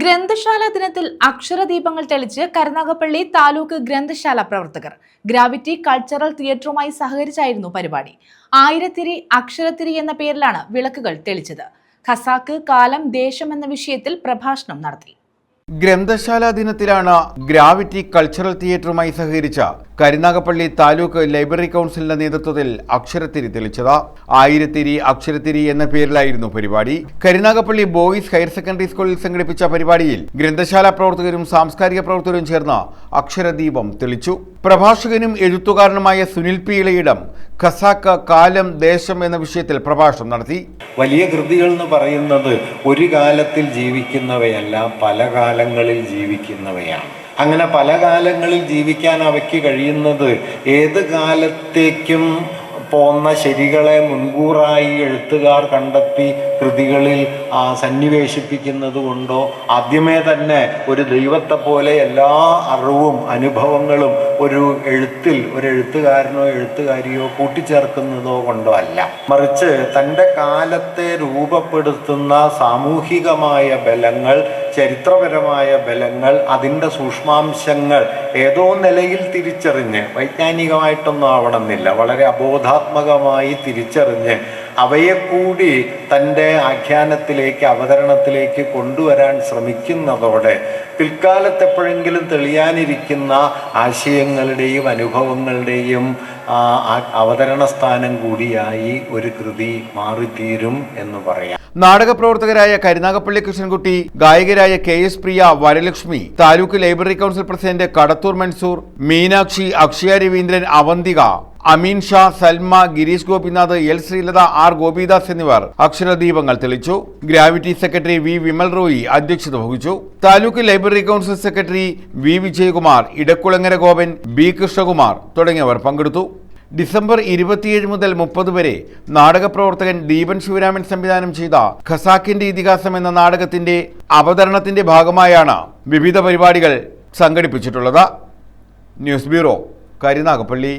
ഗ്രന്ഥശാല ദിനത്തിൽ അക്ഷരദീപങ്ങൾ തെളിച്ച് കരുനാഗപ്പള്ളി താലൂക്ക് ഗ്രന്ഥശാല പ്രവർത്തകർ ഗ്രാവിറ്റി കൾച്ചറൽ തിയേറ്ററുമായി സഹകരിച്ചായിരുന്നു പരിപാടി. ആയിരത്തിരി അക്ഷരത്തിരി എന്ന പേരിലാണ് വിളക്കുകൾ തെളിച്ചത്. ഖസാക്ക് കാലം ദേശം എന്ന വിഷയത്തിൽ പ്രഭാഷണം നടത്തി. ഗ്രന്ഥശാല ദിനത്തിലാണ് ഗ്രാവിറ്റി കൾച്ചറൽ തിയേറ്ററുമായി സഹകരിച്ച കരുനാഗപ്പള്ളി താലൂക്ക് ലൈബ്രറി കൗൺസിലിന്റെ നേതൃത്വത്തിൽ അക്ഷരത്തിരി തെളിച്ചത്. ആയിരത്തിരി അക്ഷരത്തിരി എന്ന പേരിലായിരുന്നു പരിപാടി. കരുനാഗപ്പള്ളി ബോയ്സ് ഹയർ സെക്കൻഡറി സ്കൂളിൽ സംഘടിപ്പിച്ച പരിപാടിയിൽ ഗ്രന്ഥശാല പ്രവർത്തകരും സാംസ്കാരിക പ്രവർത്തകരും ചേർന്ന അക്ഷരദീപം തെളിച്ചു. പ്രഭാഷകനും എഴുത്തുകാരനുമായ സുനിൽ പി ഇളയിടം ഖസാക്ക് കാലം ദേശം എന്ന വിഷയത്തിൽ പ്രഭാഷണം നടത്തി. വലിയ കൃതികൾ എന്ന് പറയുന്നത് ഒരു കാലത്തിൽ ജീവിക്കുന്നവയല്ല പല കാലങ്ങളിൽ ജീവിക്കുന്നവയാണ്. അങ്ങനെ പല കാലങ്ങളിൽ ജീവിക്കാൻ അവയ്ക്ക് കഴിയുന്നത് ഏത് കാലത്തേക്കും പോന്ന ശരികളെ മുൻകൂറായി എഴുത്തുകാർ കണ്ടെത്തി കൃതികളിൽ സന്നിവേശിപ്പിക്കുന്നത് കൊണ്ടോ ആദ്യമേ തന്നെ ഒരു ദൈവത്തെ പോലെ എല്ലാ അറിവും അനുഭവങ്ങളും ഒരു എഴുത്തിൽ ഒരു എഴുത്തുകാരനോ എഴുത്തുകാരിയോ കൂട്ടിച്ചേർക്കുന്നതോ കൊണ്ടോ അല്ല. മറിച്ച് തന്റെ കാലത്തെ രൂപപ്പെടുത്തുന്ന സാമൂഹികമായ ബലങ്ങൾ ചരിത്രപരമായ ബലങ്ങൾ അതിന്റെ സൂക്ഷ്മാംശങ്ങൾ ഏതോ നിലയിൽ തിരിച്ചറിഞ്ഞ് വൈജ്ഞാനികമായിട്ടൊന്നും ആവണമെന്നില്ല. വളരെ അബോധാത്മകമായി തിരിച്ചറിഞ്ഞ് അവയെ കൂടി തന്റെ ആഖ്യാനത്തിലേക്ക് അവതരണത്തിലേക്ക് കൊണ്ടുവരാൻ ശ്രമിക്കുന്നതോടെ പിൽക്കാലത്തെപ്പോഴെങ്കിലും തെളിയാനിരിക്കുന്ന ആശയങ്ങളുടെയും അനുഭവങ്ങളുടെയും അവതരണ സ്ഥാനം കൂടിയായി ഒരു കൃതി മാറിത്തീരും എന്ന് പറയാം. നാടകപ്രവർത്തകരായ Karunagappally Krishnankutty ഗായകരായ K S Priya Varalakshmi taluk library council president Kadathoor Mansoor Meenakshi Akshaya Raveendran Avanthika Ameen Shah Salma Gireesh Gopinath L Sreelatha R Gopidas എന്നിവർ അക്ഷരദീപങ്ങൾ തെളിച്ചു. Gravity secretary V Vimal Roy അധ്യക്ഷത വഹിച്ചു. Taluk library council secretary V Vijayakumar Edakkulangara Gopan B Krishnakumar തുടങ്ങിയവർ പങ്കെടുത്തു. December ഇരുപത്തിയേഴ് മുതൽ മുപ്പത് വരെ നാടകപ്രവർത്തകൻ ദീപൻ ശിവരാമൻ സംവിധാനം ചെയ്ത ഖസാക്കിന്റെ ഇതിഹാസം എന്ന നാടകത്തിന്റെ അവതരണത്തിന്റെ ഭാഗമായാണ് വിവിധ പരിപാടികൾ സംഘടിപ്പിച്ചിട്ടുള്ളത്. News bureau Karunagappally.